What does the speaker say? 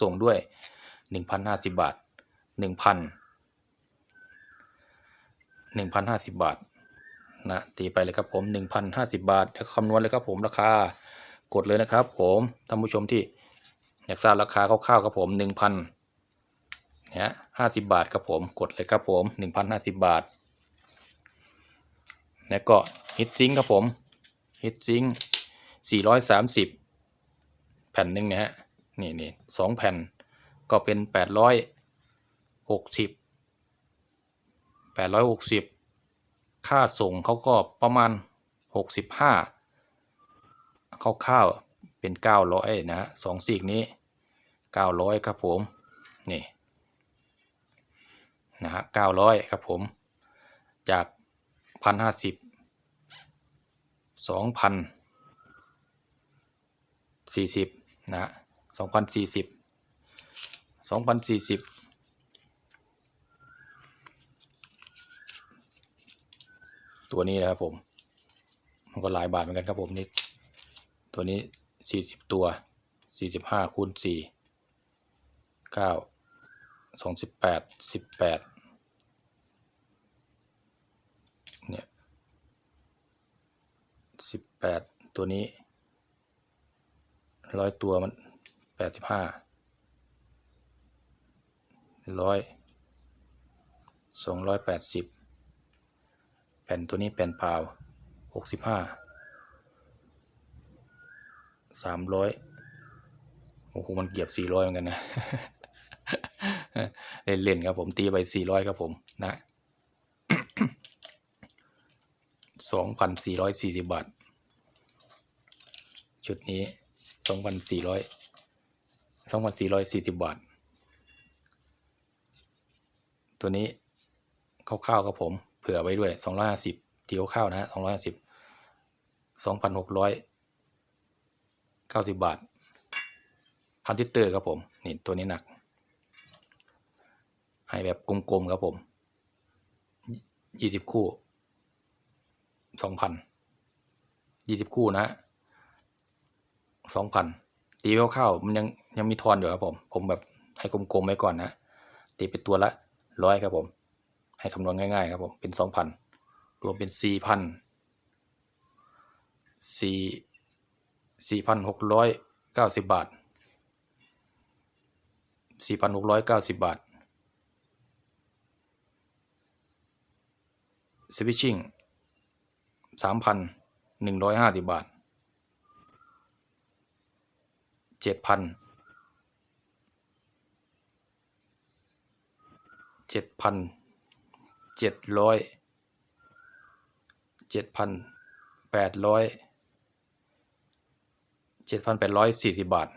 ส่งด้วยหนึ่งพันห้าสิบบาทหนึ่งพันหนึ่งพันห้าสิบบาทนะตีไปเลยครับผมหนึ่งพันห้าสิบบาทคำนวณเลยครับผมราคากดเลยนะครับ ผมท่านผู้ชมที่อยากทราบราคาคร่าวๆครับผมหนึ่งพันเนี่ยห้าสิบบาทครับผมกดเลยครับผมหนึ่งพันห้าสิบบาท แล้วก็ฮิตซิงครับผมฮิตซิงสี่ร้อยสามสิบแผ่นหนึ่งนะฮะ นี่นี่สองแผ่นก็เป็นแปดร้อยหกสิบแปดร้อยหกสิบค่าส่งเขาก็ประมาณหกสิบห้าคร่าวๆเป็นเก้าร้อยนะฮะสองซีกนี้เก้าร้อยครับผมนี่นะฮะเก้าร้อยครับผม จากพันห้าสิบสองพันสี่สิบนะฮะ สองพันสี่สิบสองพันสี่สิบตัวนี้นะครับผม มันก็หลายบาทเหมือนกันครับผมนี่ตัวนี้สี่สิบตัวสี่สิบห้าคูณสี่เก้าสองสิบแปดสิบแปดเนี่ยสิบแปดตัวนี้ร้อยตัวมัน แปดสิบห้าร้อยสองร้อยแปดสิบแผ่นตัวนี้แผ่นเปล่าหกสิบห้าสามร้อยโอ้โหมันเกียบสี่ร้อยเหมือนกันนะ เล่นๆครับผมตีไปสี่ร้อยครับผมนะสองพันสี่ร้อยสี่สิบบาท ชุดนี้สองพันสี่ร้อย สองพันสี่ร้อยสี่สิบบาท ตัวนี้คร่าวๆครับผม เผื่อไว้ด้วยสองร้อยห้าสิบตีคร่าวนะฮะสองร้อยห้าสิบสองพันหกร้อยเก้าสิบบาท พันทิตเตอร์ครับผม นี่ตัวนี้หนัก ให้แบบกลมๆครับผมยี่สิบคู่สองพันยี่สิบคู่นะสองพัน ตีคร่าวๆมันยังยังมีทอนอยู่ครับผม ผมแบบให้กลมๆไว้ก่อนนะตีเป็นตัวละร้อยครับผม ให้คำนวณง่ายๆครับผมเป็นสองพันรวมเป็นสี่พันสี่สี่พันหกร้อยเก้าสิบบาทสี่พันหกร้อยเก้าสิบบาทสวิตชิ่งสามพันหนึ่งร้อยห้าสิบบาท เจ็ดพันเจ็ดพันเจ็ดร้อยเจ็ดพันแปดร้อยเจ็ดพันแปดร้อยสี่สิบบาท